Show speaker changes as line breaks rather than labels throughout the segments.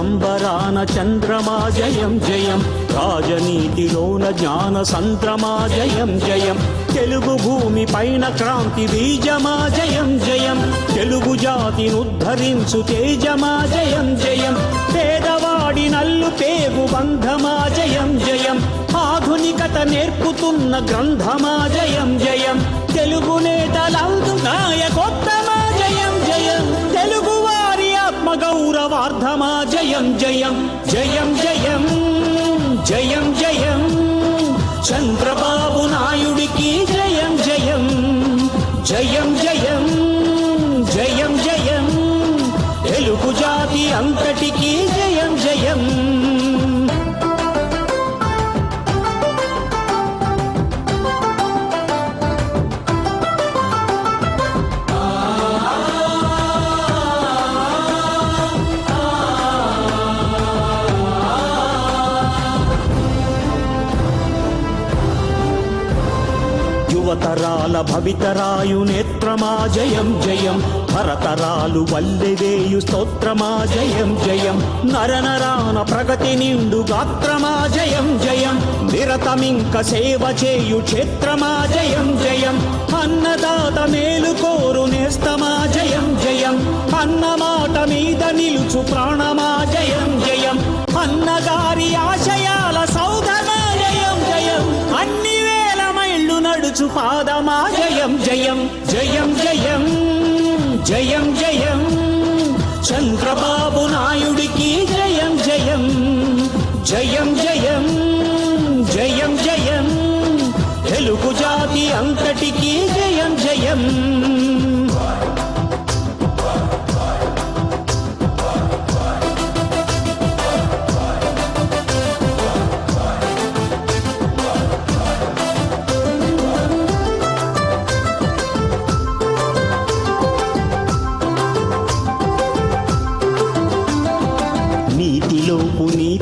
రాజకీయ చంద్రమా జయం జయం. రాజనీతిలోన జ్ఞాన సంద్రమా జయం జయం. తెలుగు భూమి పైన క్రాంతి బీజమా జయం జయం. తెలుగు జాతిని ఉద్ధరించు తేజమా జయం జయం. పేదవాడి నల్లు పేగు బంధమా జయం జయం. ఆధునికత నేర్పుతున్న గ్రంథమా జయం జయం. జయం జయం జయం జయం జయం జయం చంద్రబాబు నాయుడికి జయం జయం జయం జయం జయం జయం తెలుగు జాతి అంతటికీ యువతరాల భవితరాయు నేత్రమా జయం జయం. భరతరాలు వల్లెవేయు స్తోత్రమా జయం జయం. నరనరాన ప్రగతి నిండు గాత్రమా జయం జయం. నిరతమింక సేవ చేయు క్షేత్రమా జయం జయం. అన్నదాత మేలు కోరు నేస్తమా జయం జయం. పాదమా జయం జయం జయం జయం జయం జయం. చంద్రబాబు నాయుడికి జయం జయం జయం జయం జయం జయం. తెలుగు జాతి అంతటికీ జయం జయం.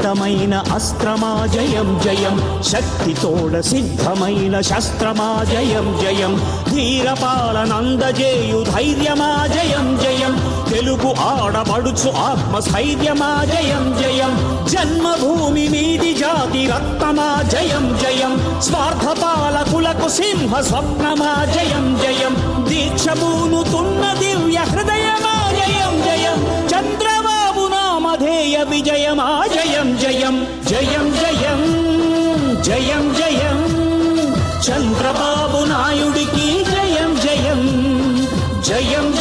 సిద్ధమైన అస్త్రమా జయం జయం. శక్తితోడ సిద్ధమైన శస్త్రమా జయం జయం. ధీరపాలనందజేయు ధైర్యమా జయం జయం. తెలుగు ఆడబడుచు ఆత్మ స్థైర్యమా జయం జయం. జన్మభూమి మీది జాతి రక్తమా జయం జయం. స్వార్థ పాలకులకు సింహ స్వప్నమా జయం జయం. దీక్షభూనుతున్న దివ్య హృదయమా జయం జయం. చంద్రబాబు నామధేయ విజయమా జయం జయం జయం జయం జయం. చంద్రబాబు నాయుడికి జయం జయం జయం జయం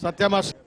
Satyamash.